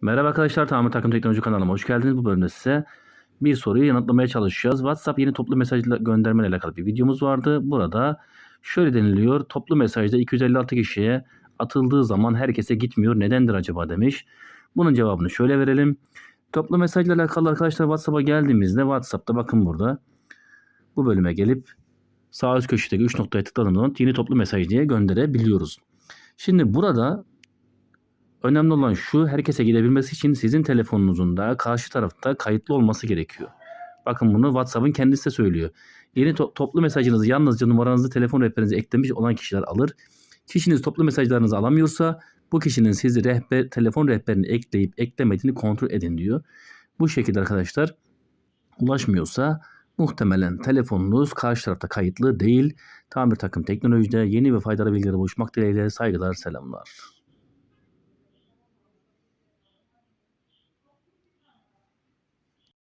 Merhaba arkadaşlar, Tamir Takım Teknoloji kanalıma hoş geldiniz. Bu bölümde size bir soruyu yanıtlamaya çalışacağız. WhatsApp yeni toplu mesaj gönderme ile alakalı bir videomuz vardı. Burada şöyle deniliyor. Toplu mesajda 256 kişiye atıldığı zaman herkese gitmiyor. Nedendir acaba demiş. Bunun cevabını şöyle verelim. Toplu mesajla alakalı arkadaşlar WhatsApp'a geldiğimizde WhatsApp'ta bakın burada bu bölüme gelip sağ üst köşedeki 3 noktaya tıkladığımız zaman yeni toplu mesaj diye gönderebiliyoruz. Şimdi burada Önemli olan şu herkese gidebilmesi için sizin telefonunuzun da karşı tarafta kayıtlı olması gerekiyor. Bakın bunu WhatsApp'ın kendisi de söylüyor. Yeni to- toplu mesajınızı yalnızca numaranızı telefon rehberinize eklemiş olan kişiler alır. Kişiniz toplu mesajlarınızı alamıyorsa bu kişinin sizi rehber, telefon rehberini ekleyip eklemediğini kontrol edin diyor. Bu şekilde arkadaşlar ulaşmıyorsa muhtemelen telefonunuz karşı tarafta kayıtlı değil. Tamir takım teknolojide yeni ve faydalı bilgilere buluşmak dileğiyle saygılar selamlar.